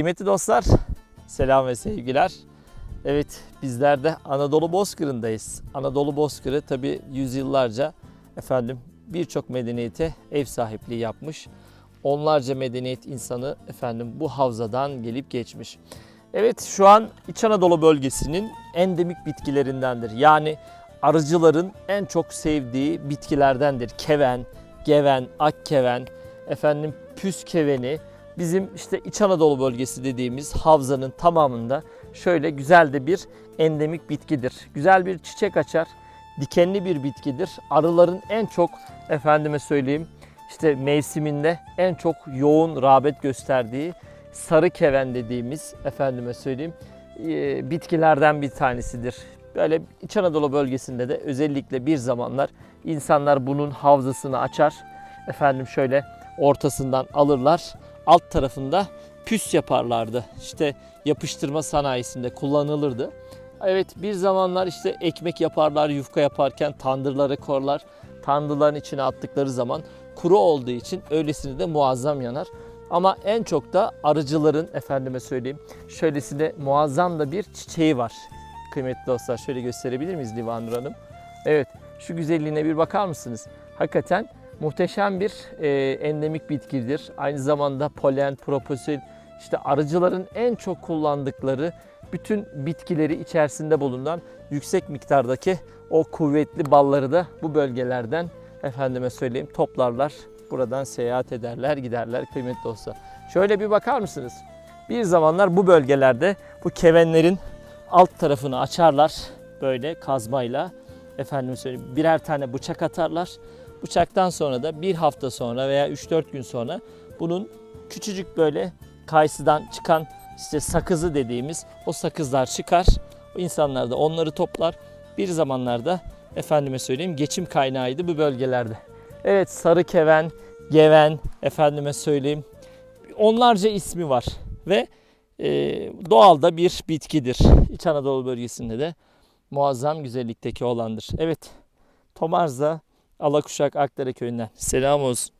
Kıymetli dostlar, selam ve sevgiler. Evet, bizler de Anadolu Bozkırı'ndayız. Anadolu Bozkırı tabi yüzyıllarca efendim birçok medeniyete ev sahipliği yapmış. Onlarca medeniyet insanı efendim bu havzadan gelip geçmiş. Evet, şu an İç Anadolu bölgesinin endemik bitkilerindendir. Yani arıcıların en çok sevdiği bitkilerdendir. Keven, geven, akkeven, efendim püskeveni, bizim işte İç Anadolu bölgesi dediğimiz havzanın tamamında şöyle güzel de bir endemik bitkidir. Güzel bir çiçek açar. Dikenli bir bitkidir. Arıların en çok efendime söyleyeyim işte mevsiminde en çok yoğun rağbet gösterdiği sarı keven dediğimiz efendime söyleyeyim e, bitkilerden bir tanesidir. Böyle İç Anadolu bölgesinde de özellikle bir zamanlar insanlar bunun havzasını açar. Efendim şöyle ortasından alırlar. Alt tarafında püs yaparlardı. İşte yapıştırma sanayisinde kullanılırdı. Evet bir zamanlar işte ekmek yaparlar, yufka yaparken tandırlara korlar. Tandırların içine attıkları zaman kuru olduğu için öylesine de muazzam yanar. Ama en çok da arıcıların efendime söyleyeyim şöylesine muazzam da bir çiçeği var. Kıymetli dostlar şöyle gösterebilir miyiz Livanur Hanım? Evet şu güzelliğine bir bakar mısınız? Hakikaten muhteşem bir e, endemik bitkidir. Aynı zamanda polen, proposil, işte arıcıların en çok kullandıkları bütün bitkileri içerisinde bulunan yüksek miktardaki o kuvvetli balları da bu bölgelerden efendime söyleyeyim toplarlar. Buradan seyahat ederler, giderler kıymetli olsa. Şöyle bir bakar mısınız? Bir zamanlar bu bölgelerde bu kevenlerin alt tarafını açarlar böyle kazmayla. Efendim söyleyeyim birer tane bıçak atarlar. Bıçaktan sonra da bir hafta sonra veya 3-4 gün sonra bunun küçücük böyle kayısıdan çıkan işte sakızı dediğimiz o sakızlar çıkar. İnsanlar da onları toplar. Bir zamanlarda efendime söyleyeyim geçim kaynağıydı bu bölgelerde. Evet sarı keven, geven efendime söyleyeyim onlarca ismi var ve e, doğalda bir bitkidir. İç Anadolu bölgesinde de muazzam güzellikteki olandır. Evet Tomarz'da Alakuşak Akdere köyünden selam olsun.